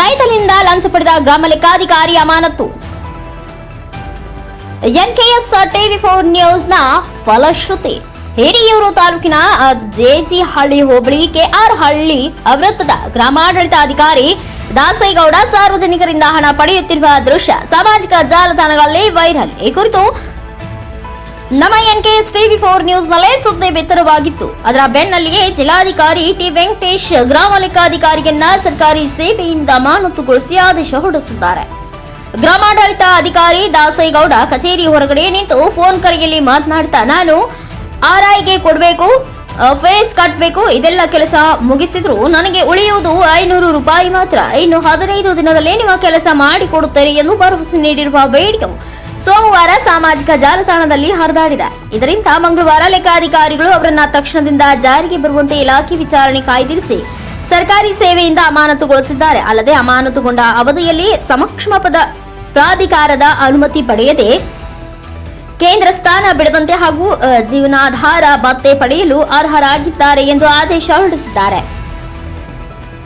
ರೈತನಿಂದ ಲಂಚ ಪಡೆದ ಗ್ರಾಮ ಲೆಕ್ಕಾಧಿಕಾರಿ ಅಮಾನತ್ತು. ಎನ್ಕೆಎಸ್ ಟಿವಿ ಫೋರ್ ನ್ಯೂಸ್ನ ಫಲಶ್ರುತಿ. ಹಿರಿಯೂರು ತಾಲೂಕಿನ ಜೆಜಿಹಳ್ಳಿ ಹೋಬಳಿ ಕೆಆರ್ ಹಳ್ಳಿ ವೃತ್ತದ ಗ್ರಾಮಾಡಳಿತಾಧಿಕಾರಿ ದಾಸೇಗೌಡ ಸಾರ್ವಜನಿಕರಿಂದ ಹಣ ಪಡೆಯುತ್ತಿರುವ ದೃಶ್ಯ ಸಾಮಾಜಿಕ ಜಾಲತಾಣಗಳಲ್ಲಿ ವೈರಲ್. ಈ ಕುರಿತು ನಮ್ಮ ಎನ್ ಕೆ ಟಿವಿ ಫೋರ್ ನ್ಯೂಸ್ನಲ್ಲೇ ಸುದ್ದಿ ಬಿತ್ತರವಾಗಿತ್ತು. ಅದರ ಬೆನ್ನಲ್ಲಿಯೇ ಜಿಲ್ಲಾಧಿಕಾರಿ ಟಿ ವೆಂಕಟೇಶ್ ಗ್ರಾಮ ಲೆಕ್ಕಾಧಿಕಾರಿಯನ್ನ ಸರ್ಕಾರಿ ಸೇವೆಯಿಂದ ಅಮಾನತುಗೊಳಿಸಿ ಆದೇಶ ಹೊರಡಿಸಿದ್ದಾರೆ. ಗ್ರಾಮಾಡಳಿತ ಅಧಿಕಾರಿ ದಾಸೇಗೌಡ ಕಚೇರಿ ಹೊರಗಡೆ ನಿಂತು ಫೋನ್ ಕರೆಯಲ್ಲಿ ಮಾತನಾಡ್ತಾ, ನಾನು ಆರ್ಐಗೆ ಕೊಡಬೇಕು ಫೇಸ್ ಕಟ್ಟಬೇಕು ಇದೆಲ್ಲ ಕೆಲಸ ಮುಗಿಸಿದ್ರು, ನನಗೆ ಉಳಿಯುವುದು ಐನೂರು ರೂಪಾಯಿ ಮಾತ್ರ. ಇನ್ನು ಹದಿನೈದು ದಿನದಲ್ಲೇ ನಿಮ್ಮ ಕೆಲಸ ಮಾಡಿಕೊಡುತ್ತೇನೆ ಎಂದು ಭರವಸೆ ನೀಡಿರುವ ವಿಡಿಯೋ ಸೋಮವಾರ ಸಾಮಾಜಿಕ ಜಾಲತಾಣದಲ್ಲಿ ಹರಿದಾಡಿದೆ. ಇದರಿಂದ ಮಂಗಳವಾರ ಲೆಕ್ಕಾಧಿಕಾರಿಗಳು ಅವರನ್ನ ತಕ್ಷಣದಿಂದ ಜಾರಿಗೆ ಬರುವಂತೆ ಇಲಾಖೆ ವಿಚಾರಣೆ ಕಾಯ್ದಿರಿಸಿ ಸರ್ಕಾರಿ ಸೇವೆಯಿಂದ ಅಮಾನತುಗೊಳಿಸಿದ್ದಾರೆ. ಅಲ್ಲದೆ ಅಮಾನತುಗೊಂಡ ಅವಧಿಯಲ್ಲಿ ಸಮಕ್ಷಮ ಪದ ಪ್ರಾಧಿಕಾರದ ಅನುಮತಿ ಪಡೆಯದೆ ಕೇಂದ್ರ ಸ್ಥಾನ ಬಿಡದಂತೆ ಹಾಗೂ ಜೀವನಾಧಾರ ಭತ್ತೆ ಪಡೆಯಲು ಅರ್ಹರಾಗಿದ್ದಾರೆ ಎಂದು ಆದೇಶ ಹೊರಡಿಸಿದ್ದಾರೆ.